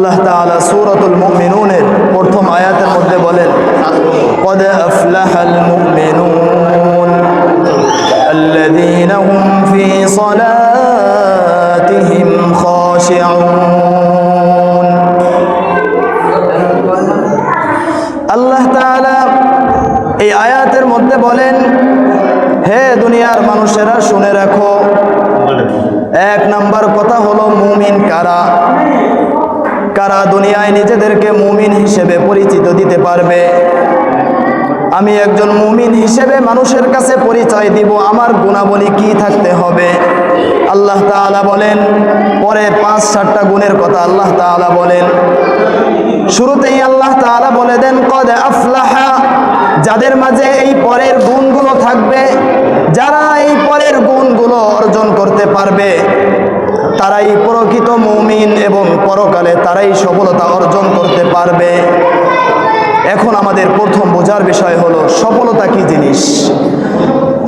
আল্লাহ তাআলা সূরাতুল মুমিনুনের প্রথম আয়াতের মধ্যে বলেন قد أفلح المؤمنون الذين هم في صلاتهم خاشعون আল্লাহ তাআলা এই আয়াতের মধ্যে বলেন হে দুনিয়ার মানুষেরা শুনে রাখো এক নাম্বার কথা হলো মুমিন কারা কারা দুনিয়ায় নিজেদেরকে মুমিন হিসেবে পরিচিত দিতে পারবে, আমি একজন মুমিন হিসেবে মানুষের কাছে পরিচয় দিব, আমার গুণাবলী কি থাকতে হবে? আল্লাহ তাআলা বলেন, পরে পাঁচ সাতটা গুণের কথা আল্লাহ তাআলা বলেন। শুরুতেই আল্লাহ তাআলা বলে দেন, কদ আফলাহা যাদের মাঝে এই পরের গুণগুলো থাকবে, যারা এই পরের গুণগুলো অর্জন করতে পারবে। তারাই প্রকৃত মৌমিন এবং পরকালে তারাই সফলতা অর্জন করতে পারবে। এখন আমাদের প্রথম বোঝার বিষয় হলো, সফলতা কি জিনিস?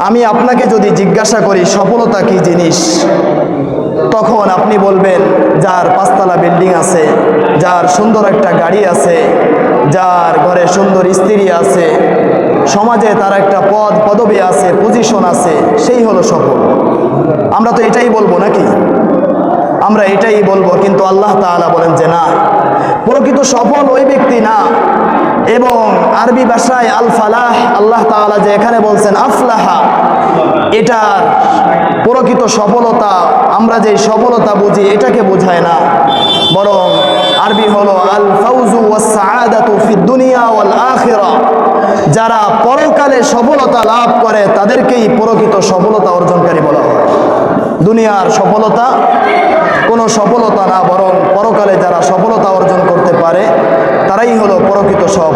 আমি আপনাকে যদি জিজ্ঞাসা করি, সফলতা কি জিনিস? তখন আপনি বলবেন, যার পাঁচতলা বিল্ডিং আছে, যার সুন্দর একটা গাড়ি আছে, যার ঘরে সুন্দর স্ত্রী আছে, সমাজে তার একটা পদ, পদবি আছে পজিশন আছে, সেই হলো সফল। আমরা তো এটাই বলব নাকি? আমরা এটাই বলব, কিন্তু আল্লাহ তাআলা বলেন যে না। প্রকৃত সফল ওই ব্যক্তি না। এবং আরবি ভাষায় আল ফালাহ আল্লাহ তাআলা যে এখানে বলছেন আফলাহা, এটা প্রকৃত সফলতা, আমরা যে সফলতা বুঝি, এটাকে বোঝায় না। বরং আরবি হলো আল ফাউজু ওয়াস সাআদাতু ফিদ দুনিয়া ওয়াল আখিরা যারা পরকালে সফলতা লাভ করে, তাদেরকেই প্রকৃত সফলতা অর্জনকারী বলা হয়। দুনিয়ার সফলতা কোনো সফলতা না বরং পরকালে যারা সফলতা অর্জন করতে পারে তারাই হলো পরকৃত সফল